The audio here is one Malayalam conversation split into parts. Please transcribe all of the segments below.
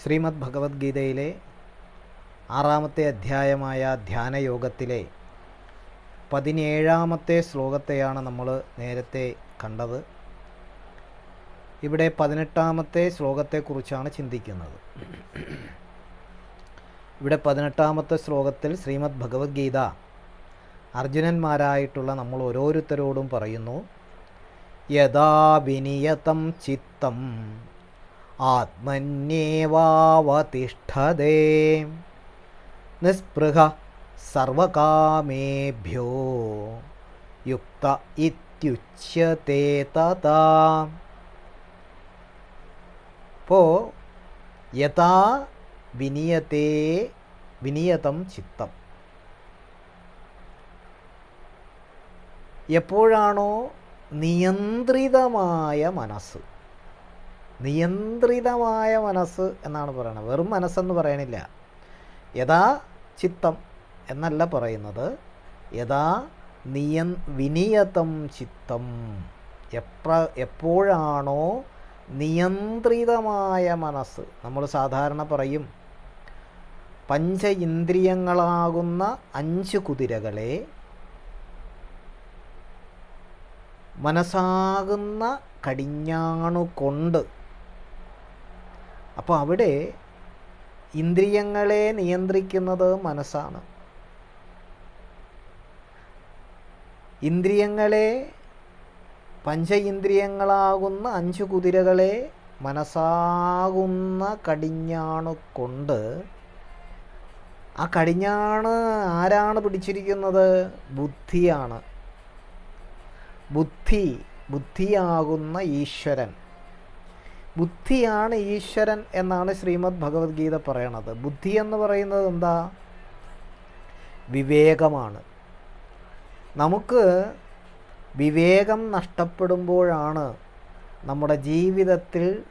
ശ്രീമദ് ഭഗവത്ഗീതയിലെ ആറാമത്തെ അധ്യായമായ ധ്യാനയോഗത്തിലെ പതിനേഴാമത്തെ ശ്ലോകത്തെയാണ് നമ്മൾ നേരത്തെ കണ്ടത്. ഇവിടെ പതിനെട്ടാമത്തെ ശ്ലോകത്തെക്കുറിച്ചാണ് ചിന്തിക്കുന്നത്. ഇവിടെ പതിനെട്ടാമത്തെ ശ്ലോകത്തിൽ ശ്രീമദ് ഭഗവത്ഗീത അർജുനന്മാരായിട്ടുള്ള നമ്മൾ ഓരോരുത്തരോടും പറയുന്നു യഥാ വിനിയതം ചിത്തം ആത്മന്യേവാവതിഷ്ഠതേ. നിസ്പൃഹ സർവകാമേഭ്യോ. യുക്ത ഇത്യുച്യത്തെ തഥാ. അപ്പോൾ യഥാ വിനിയത്തെ വിനിയതം ചിത്തം. എപ്പോഴാണോ നിയന്ത്രിതമായ മനസ്സ്. നിയന്ത്രിതമായ മനസ്സ് എന്നാണ് പറയുന്നത് വെറും മനസ്സെന്ന് പറയണില്ല. യഥാ ചിത്തം എന്നല്ല പറയുന്നത്. യഥാ നിയ വിനിയതം ചിത്തം. എപ്ര എപ്പോഴാണോ നിയന്ത്രിതമായ മനസ്സ് നമ്മൾ സാധാരണ പറയും പഞ്ച ഇന്ദ്രിയങ്ങളാകുന്ന അഞ്ച് കുതിരകളെ മനസ്സാകുന്ന കടിഞ്ഞാണു കൊണ്ട് അപ്പോൾ അവിടെ ഇന്ദ്രിയങ്ങളെ നിയന്ത്രിക്കുന്നത് മനസ്സാണ്. ഇന്ദ്രിയങ്ങളെ പഞ്ച ഇന്ദ്രിയങ്ങളാകുന്ന അഞ്ച് കുതിരകളെ മനസ്സാകുന്ന കടിഞ്ഞാണ് കൊണ്ട് ആ കടിഞ്ഞാണ് ആരാണ് പിടിച്ചിരിക്കുന്നത്? ബുദ്ധിയാണ്. ബുദ്ധി ബുദ്ധിയാകുന്ന ഈശ്വരൻ. ബുദ്ധിയാണ് ഈശ്വരൻ എന്നാണ് ശ്രീമദ് ഭഗവത്ഗീത പറയണത്. ബുദ്ധി എന്ന് പറയുന്നത് എന്താ? വിവേകമാണ്. നമുക്ക് വിവേകം നഷ്ടപ്പെടുമ്പോഴാണ് നമ്മുടെ ജീവിതത്തിൽ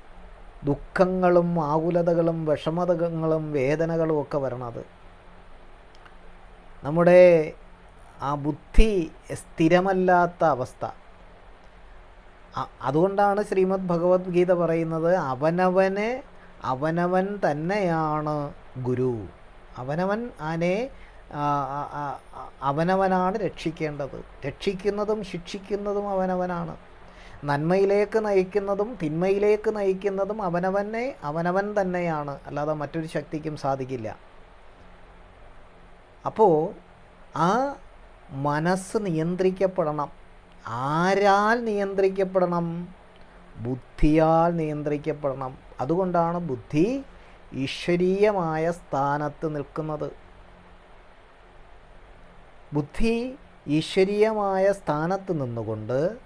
ദുഃഖങ്ങളും ആകുലതകളും വിഷമതകളും വേദനകളും ഒക്കെ വരണത്. നമ്മുടെ ആ ബുദ്ധി സ്ഥിരമല്ലാത്ത അവസ്ഥ. അതുകൊണ്ടാണ് ശ്രീമദ് ഭഗവത്ഗീത പറയുന്നത് അവനവനെ അവനവൻ തന്നെയാണ് ഗുരു. അവനവൻ ആനെ അവനവനാണ് രക്ഷിക്കേണ്ടത്. രക്ഷിക്കുന്നതും ശിക്ഷിക്കുന്നതും അവനവനാണ്. നന്മയിലേക്ക് നയിക്കുന്നതും തിന്മയിലേക്ക് നയിക്കുന്നതും അവനവനെ അവനവൻ തന്നെയാണ്. അല്ലാതെ മറ്റൊരു ശക്തിക്കും സാധിക്കില്ല. അപ്പോൾ ആ മനസ്സ് നിയന്ത്രിക്കപ്പെടണം. ആരാൽ നിയന്ത്രിക്കപ്പെടണം? ബുദ്ധിയാൽ നിയന്ത്രിക്കപ്പെടണം. അതുകൊണ്ടാണ് ബുദ്ധി ഈശ്വരീയമായ സ്ഥാനത്ത് നിൽക്കുന്നത്. ബുദ്ധി ഈശ്വരീയമായ സ്ഥാനത്ത് നിന്നുകൊണ്ട്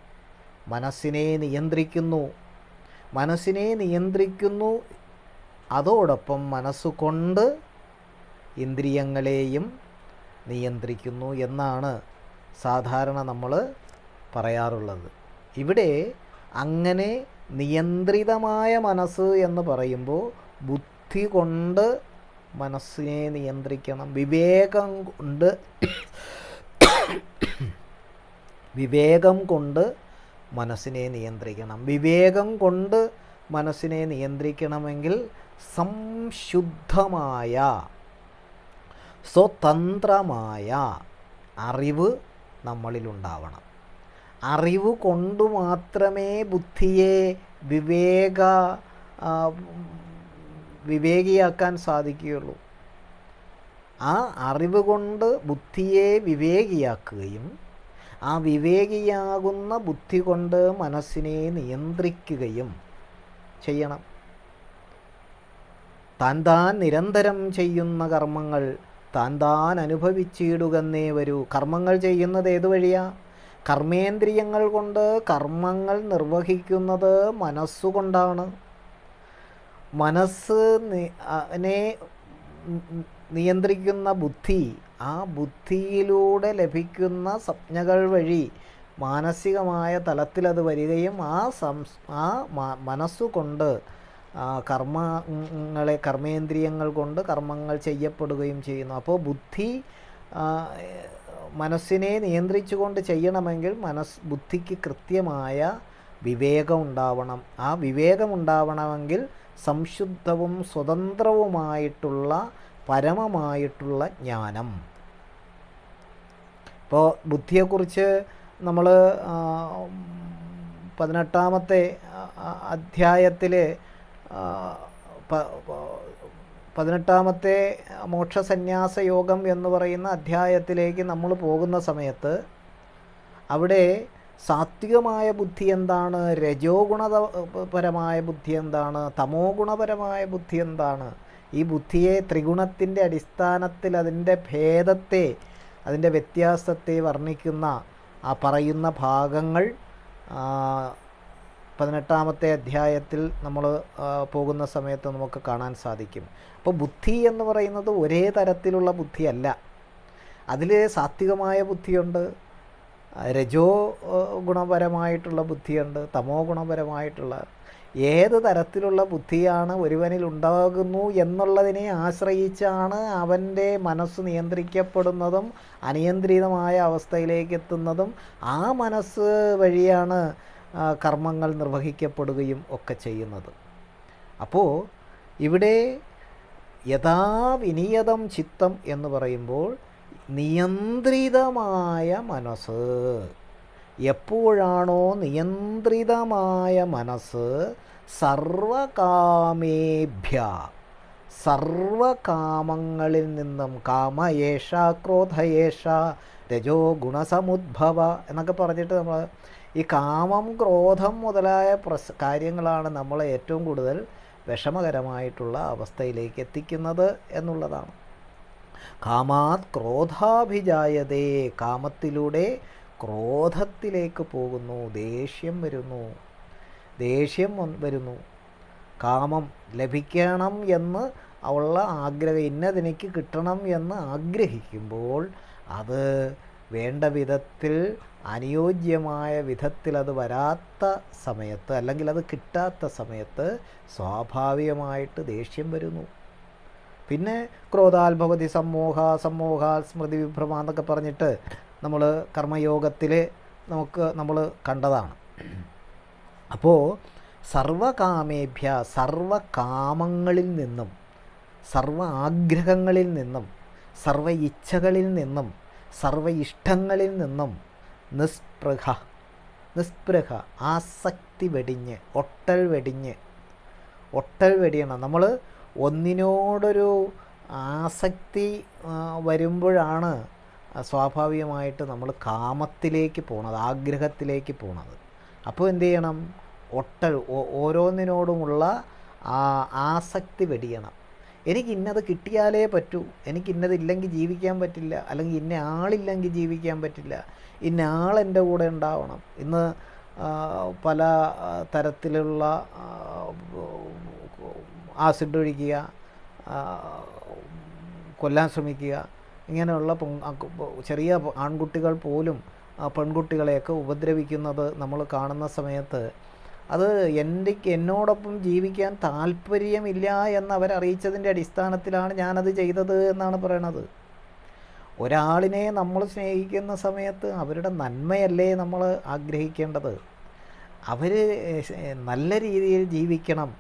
മനസ്സിനെ നിയന്ത്രിക്കുന്നു. മനസ്സിനെ നിയന്ത്രിക്കുന്നു. അതോടൊപ്പം മനസ്സുകൊണ്ട് ഇന്ദ്രിയങ്ങളെയും നിയന്ത്രിക്കുന്നു എന്നാണ് സാധാരണ നമ്മൾ പറയാറുള്ളത്. ഇവിടെ അങ്ങനെ നിയന്ത്രിതമായ മനസ്സ് എന്ന് പറയുമ്പോൾ ബുദ്ധി കൊണ്ട് മനസ്സിനെ നിയന്ത്രിക്കണം. വിവേകം കൊണ്ട് വിവേകം കൊണ്ട് മനസ്സിനെ നിയന്ത്രിക്കണം. വിവേകം കൊണ്ട് മനസ്സിനെ നിയന്ത്രിക്കണമെങ്കിൽ സംശുദ്ധമായ സ്വതന്ത്രമായ അറിവ് നമ്മളിലുണ്ടാവണം. അറിവ് കൊണ്ട് മാത്രമേ ബുദ്ധിയെ വിവേക വിവേകിയാക്കാൻ സാധിക്കുകയുള്ളൂ. ആ അറിവ് കൊണ്ട് ബുദ്ധിയെ വിവേകിയാക്കുകയും ആ വിവേകിയാകുന്ന ബുദ്ധി കൊണ്ട് മനസ്സിനെ നിയന്ത്രിക്കുകയും ചെയ്യണം. താൻ താൻ നിരന്തരം ചെയ്യുന്ന കർമ്മങ്ങൾ താൻ താൻ അനുഭവിച്ചിടുകന്നേ വരൂ. കർമ്മങ്ങൾ ചെയ്യുന്നത് ഏതു വഴിയാ? കർമ്മേന്ദ്രിയങ്ങൾ കൊണ്ട് കർമ്മങ്ങൾ നിർവഹിക്കുന്നത് മനസ്സുകൊണ്ടാണ്. മനസ്സ് നെ നിയന്ത്രിക്കുന്ന ബുദ്ധി ആ ബുദ്ധിയിലൂടെ ലഭിക്കുന്ന സ്വപ്നകൾ വഴി മാനസികമായ തലത്തിലത് വരികയും ആ സംസ് ആ മനസ്സുകൊണ്ട് കർമ്മങ്ങളെ കർമ്മേന്ദ്രിയങ്ങൾ കൊണ്ട് കർമ്മങ്ങൾ ചെയ്യപ്പെടുകയും ചെയ്യുന്നു. അപ്പോൾ ബുദ്ധി മനസ്സിനെ നിയന്ത്രിച്ചുകൊണ്ട് ചെയ്യണമെങ്കിൽ മനസ് ബുദ്ധിക്ക് കൃത്യമായ വിവേകം ഉണ്ടാവണം. ആ വിവേകം ഉണ്ടാവണമെങ്കിൽ സംശുദ്ധവും സ്വതന്ത്രവുമായിട്ടുള്ള പരമമായിട്ടുള്ള ജ്ഞാനം. ഇപ്പോൾ ബുദ്ധിയെക്കുറിച്ച് നമ്മൾ പതിനെട്ടാമത്തെ അധ്യായത്തിൽ പതിനെട്ടാമത്തെ മോക്ഷസന്യാസ യോഗം എന്ന് പറയുന്ന അധ്യായത്തിലേക്ക് നമ്മൾ പോകുന്ന സമയത്ത് അവിടെ സാത്വികമായ ബുദ്ധി എന്താണ്? രജോ ഗുണപരമായ ബുദ്ധി എന്താണ്? തമോ ഗുണപരമായ ബുദ്ധി എന്താണ്? ഈ ബുദ്ധിയെ ത്രിഗുണത്തിന്റെ അടിസ്ഥാനത്തിൽ അതിന്റെ ഭേദത്തെ അതിന്റെ വ്യത്യാസത്തെ വർണിക്കുന്ന ആ പറയുന്ന ഭാഗങ്ങൾ പതിനെട്ടാമത്തെ അധ്യായത്തിൽ നമ്മൾ പോകുന്ന സമയത്ത് നമുക്ക് കാണാൻ സാധിക്കും. അപ്പോൾ ബുദ്ധി എന്ന് പറയുന്നത് ഒരേ തരത്തിലുള്ള ബുദ്ധിയല്ല. അതിൽ സാത്വികമായ ബുദ്ധിയുണ്ട് രജോ ഗുണപരമായിട്ടുള്ള ബുദ്ധിയുണ്ട് തമോ ഗുണപരമായിട്ടുള്ള. ഏത് തരത്തിലുള്ള ബുദ്ധിയാണ് ഒരുവനിൽ ഉണ്ടാകുന്നു എന്നുള്ളതിനെ ആശ്രയിച്ചാണ് അവന്റെ മനസ്സ് നിയന്ത്രിക്കപ്പെടുന്നതും അനിയന്ത്രിതമായ അവസ്ഥയിലേക്ക് എത്തുന്നതും. ആ മനസ്സ് വഴിയാണ് കർമ്മങ്ങൾ നിർവഹിക്കപ്പെടുകയും ഒക്കെ ചെയ്യുന്നത്. അപ്പോൾ ഇവിടെ യഥാവിനിയതം ചിത്തം എന്ന് പറയുമ്പോൾ നിയന്ത്രിതമായ മനസ്സ്. എപ്പോഴാണോ നിയന്ത്രിതമായ മനസ്സ് സർവകാമേഭ്യ സർവകാമങ്ങളിൽ നിന്നും കാമയേഷ ക്രോധയേഷ രജോ ഗുണസമുദ്ഭവ എന്നൊക്കെ പറഞ്ഞിട്ട് നമ്മൾ ഈ കാമം ക്രോധം മുതലായ പ്രസ് കാര്യങ്ങളാണ് നമ്മളെ ഏറ്റവും കൂടുതൽ വിഷമകരമായിട്ടുള്ള അവസ്ഥയിലേക്ക് എത്തിക്കുന്നത് എന്നുള്ളതാണ്. കാമാത് ക്രോധാഭിജായതേ കാമത്തിലൂടെ ക്രോധത്തിലേക്ക് പോകുന്നു ദേഷ്യം വരുന്നു ദേഷ്യം വരുന്നു. കാമം ലഭിക്കണം എന്ന് ഉള്ള ആഗ്രഹം ഇന്നതെനിക്ക് കിട്ടണം എന്ന് ആഗ്രഹിക്കുമ്പോൾ അത് വേണ്ട വിധത്തിൽ അനുയോജ്യമായ വിധത്തിൽ അത് വരാത്ത സമയത്ത് അല്ലെങ്കിൽ അത് കിട്ടാത്ത സമയത്ത് സ്വാഭാവികമായിട്ട് ദേഷ്യം വരുന്നു. പിന്നെ ക്രോധാത്ഭവതി സമ്മോഹ സമ്മോഹാൽ സ്മൃതി വിഭ്രമ എന്നൊക്കെ പറഞ്ഞിട്ട് നമ്മൾ കർമ്മയോഗത്തിൽ നമുക്ക് നമ്മൾ കണ്ടതാണ്. അപ്പോൾ സർവകാമേഭ്യ സർവകാമങ്ങളിൽ നിന്നും സർവ ആഗ്രഹങ്ങളിൽ നിന്നും സർവ ഇച്ഛകളിൽ നിന്നും സർവ ഇഷ്ടങ്ങളിൽ നിന്നും നിസ്പൃഹ നിസ്പൃഹ ആസക്തി വെടിഞ്ഞ് ഒട്ടൽ വെടിഞ്ഞ് ഒട്ടൽ വെടിയണം. നമ്മൾ ഒന്നിനോടൊരു ആസക്തി വരുമ്പോഴാണ് സ്വാഭാവികമായിട്ട് നമ്മൾ കാമത്തിലേക്ക് പോണത് ആഗ്രഹത്തിലേക്ക് പോണത്. അപ്പോൾ എന്ത് ചെയ്യണം? ഒട്ടൽ ഓരോന്നിനോടുമുള്ള ആസക്തി വെടിയണം. എനിക്ക് ഇന്നത് കിട്ടിയാലേ പറ്റൂ. എനിക്ക് ഇന്നതില്ലെങ്കിൽ ജീവിക്കാൻ പറ്റില്ല. അല്ലെങ്കിൽ ഇന്ന ആളില്ലെങ്കിൽ ജീവിക്കാൻ പറ്റില്ല. ഇന്ന ആൾ എന്റെ കൂടെ ഉണ്ടാവണം. ഇന്ന് പല തരത്തിലുള്ള ആസിഡ് ഒഴിക്കുക കൊല്ലാൻ ശ്രമിക്കുക ഇങ്ങനെയുള്ള ചെറിയ ആൺകുട്ടികൾ പോലും പെൺകുട്ടികളെയൊക്കെ ഉപദ്രവിക്കുന്നത് നമ്മൾ കാണുന്ന സമയത്ത് അത് എന്റെ എന്നോടൊപ്പം ജീവിക്കാൻ താല്പര്യമില്ല എന്ന് അവരറിയിച്ചതിന്റെ അടിസ്ഥാനത്തിലാണ് ഞാനത് ചെയ്തത് എന്നാണ് പറയണത്. ഒരാളിനെ നമ്മൾ സ്നേഹിക്കുന്ന സമയത്ത് അവരുടെ നന്മയല്ലേ നമ്മൾ ആഗ്രഹിക്കേണ്ടത്. അവർ നല്ല രീതിയിൽ ജീവിക്കണം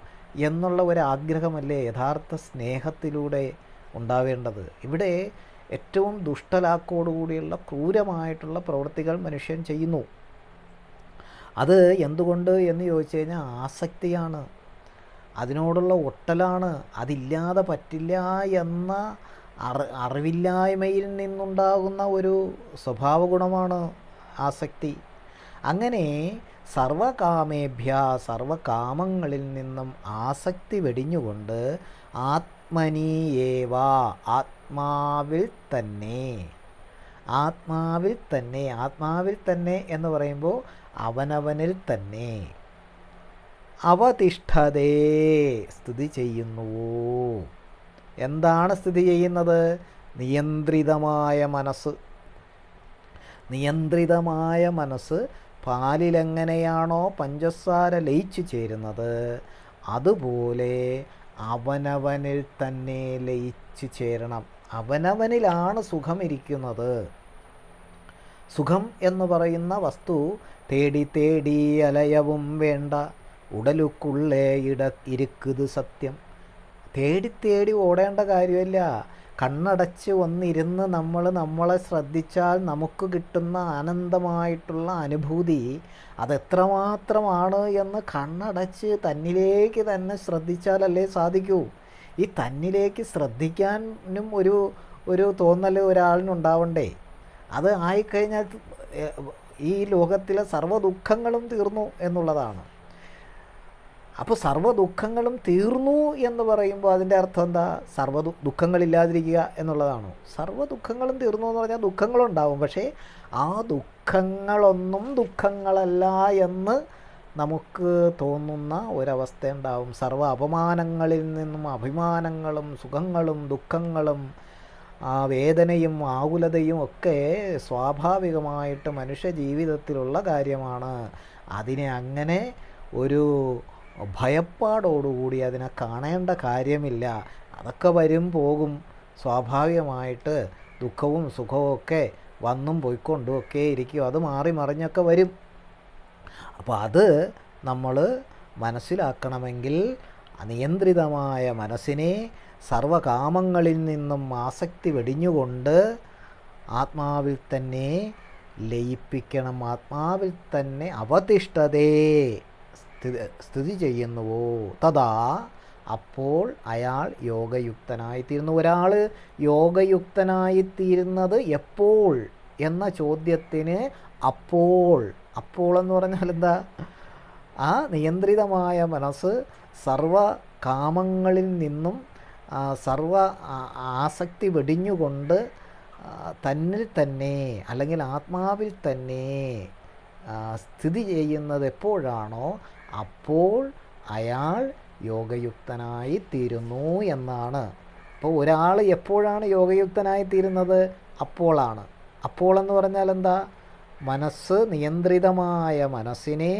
എന്നുള്ള ഒരാഗ്രഹമല്ലേ യഥാർത്ഥ സ്നേഹത്തിലൂടെ ഉണ്ടാവേണ്ടത്. ഇവിടെ ഏറ്റവും ദുഷ്ടലാക്കോടുകൂടിയുള്ള ക്രൂരമായിട്ടുള്ള പ്രവൃത്തികൾ മനുഷ്യൻ ചെയ്യുന്നു. അത് എന്തുകൊണ്ട് എന്ന് ചോദിച്ചു കഴിഞ്ഞാൽ ആസക്തിയാണ്. അതിനോടുള്ള ഒട്ടലാണ്. അതില്ലാതെ പറ്റില്ല എന്ന അറി അറിവില്ലായ്മയിൽ നിന്നുണ്ടാകുന്ന ഒരു സ്വഭാവ ഗുണമാണ് ആസക്തി. അങ്ങനെ സർവകാമേഭ്യ സർവകാമങ്ങളിൽ നിന്നും ആസക്തി വെടിഞ്ഞുകൊണ്ട് ആത്മനീയേവ ആത്മാവിൽ തന്നെ. ആത്മാവിൽ തന്നെ ആത്മാവിൽ തന്നെ എന്ന് പറയുമ്പോൾ അവനവനിൽ തന്നെ. അവതിഷ്ഠതേ സ്ഥിതി ചെയ്യുന്നുവോ. എന്താണ് സ്ഥിതി ചെയ്യുന്നത്? നിയന്ത്രിതമായ മനസ്സ്. നിയന്ത്രിതമായ മനസ്സ് പാലിലെങ്ങനെയാണോ പഞ്ചസാര ലയിച്ചു ചേരുന്നത് അതുപോലെ അവനവനിൽ തന്നെ ലയിച്ചു ചേരണം. അവനവനിലാണ് സുഖം ഇരിക്കുന്നത് സുഖം എന്ന് പറയുന്ന വസ്തു തേടി തേടി അലയവും വേണ്ട. ഉടലുക്കുള്ളേ ഇട ഇരുക്കുത് സത്യം. തേടി തേടി ഓടേണ്ട കാര്യമല്ല. കണ്ണടച്ച് ഒന്നിരുന്ന് നമ്മൾ നമ്മളെ ശ്രദ്ധിച്ചാൽ നമുക്ക് കിട്ടുന്ന ആനന്ദമായിട്ടുള്ള അനുഭൂതി അതെത്രമാത്രമാണ് എന്ന് കണ്ണടച്ച് തന്നിലേക്ക് തന്നെ ശ്രദ്ധിച്ചാലല്ലേ സാധിക്കൂ. ഈ തന്നിലേക്ക് ശ്രദ്ധിക്കാനും ഒരു ഒരു തോന്നൽ ഒരാളിനുണ്ടാവണ്ടേ? അത് ആയിക്കഴിഞ്ഞാൽ ഈ ലോകത്തിലെ സർവ ദുഃഖങ്ങളും തീർന്നു എന്നുള്ളതാണ്. അപ്പോൾ സർവ ദുഃഖങ്ങളും തീർന്നു എന്ന് പറയുമ്പോൾ അതിന്റെ അർത്ഥം എന്താ? സർവ ദുഃഖങ്ങളില്ലാതിരിക്കുക എന്നുള്ളതാണോ. സർവ ദുഃഖങ്ങളും തീർന്നു എന്ന് പറഞ്ഞാൽ ദുഃഖങ്ങളുണ്ടാവും. പക്ഷേ ആ ദുഃഖങ്ങളൊന്നും ദുഃഖങ്ങളല്ല എന്ന് നമുക്ക് തോന്നുന്ന ഒരവസ്ഥ ഉണ്ടാവും. സർവ അപമാനങ്ങളിൽ നിന്നും അഭിമാനങ്ങളും സുഖങ്ങളും ദുഃഖങ്ങളും ആ വേദനയും ആകുലതയും ഒക്കെ സ്വാഭാവികമായിട്ട് മനുഷ്യ ജീവിതത്തിലുള്ള കാര്യമാണ്. അതിനെ അങ്ങനെ ഒരു ഭയപ്പാടോടുകൂടി അതിനെ കാണേണ്ട കാര്യമില്ല. അതൊക്കെ വരും പോകും. സ്വാഭാവികമായിട്ട് ദുഃഖവും സുഖവും ഒക്കെ വന്നും പോയിക്കൊണ്ടും ഒക്കെ ഇരിക്കും. അത് മാറി മറിഞ്ഞൊക്കെ വരും. അപ്പോൾ അത് നമ്മൾ മനസ്സിലാക്കണമെങ്കിൽ അനിയന്ത്രിതമായ മനസ്സിനെ സർവകാമങ്ങളിൽ നിന്നും ആസക്തി വെടിഞ്ഞുകൊണ്ട് ആത്മാവിൽ തന്നെ ലയിപ്പിക്കണം. ആത്മാവിൽ തന്നെ അവതിഷ്ഠതേ സ്ഥിതി ചെയ്യുന്നുവോ? തഥാ അപ്പോൾ അയാൾ യോഗയുക്തനായിത്തീരുന്നു. ഒരാൾ യോഗയുക്തനായിത്തീരുന്നത് എപ്പോൾ എന്ന ചോദ്യത്തിന് അപ്പോൾ അപ്പോൾ എന്ന് പറഞ്ഞാൽ എന്താ? ആ നിയന്ത്രിതമായ മനസ്സ് സർവ കാമങ്ങളിൽ നിന്നും സർവ ആസക്തി വെടിഞ്ഞുകൊണ്ട് തന്നിൽ തന്നെ അല്ലെങ്കിൽ ആത്മാവിൽ തന്നെ സ്ഥിതി ചെയ്യുന്നത് എപ്പോഴാണോ അപ്പോൾ അയാൾ യോഗയുക്തനായി തീരുന്നു എന്നാണ്. അപ്പോൾ ഒരാൾ എപ്പോഴാണ് യോഗയുക്തനായി തീരുന്നത്? അപ്പോളാണ്. അപ്പോൾ എന്ന് പറഞ്ഞാൽ എന്താ മനസ്സ് നിയന്ത്രിതമായ മനസ്സിനെ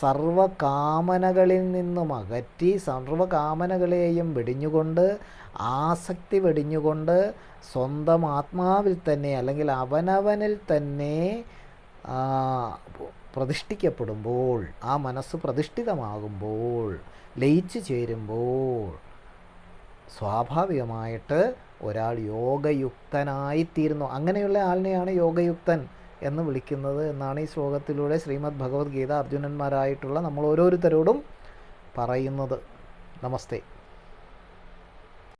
സർവകാമനകളിൽ നിന്നും അകറ്റി സർവകാമനകളെയും വെടിഞ്ഞുകൊണ്ട് ആസക്തി വെടിഞ്ഞുകൊണ്ട് സ്വന്തം ആത്മാവിൽ തന്നെ അല്ലെങ്കിൽ അവനവനിൽ തന്നെ പ്രതിഷ്ഠിക്കപ്പെടുമ്പോൾ ആ മനസ്സ് പ്രതിഷ്ഠിതമാകുമ്പോൾ ലയിച്ചു ചേരുമ്പോൾ സ്വാഭാവികമായിട്ട് ഒരാൾ യോഗയുക്തനായിത്തീരുന്നു. അങ്ങനെയുള്ള ആളിനെയാണ് യോഗയുക്തൻ. എന്ന് വിളിക്കുന്നത് എന്നാണ് ഈ ശ്ലോകത്തിലൂടെ ശ്രീമദ് ഭഗവത്ഗീത അർജുനന്മാരായിട്ടുള്ള നമ്മൾ ഓരോരുത്തരോടും പറയുന്നത്. നമസ്തേ.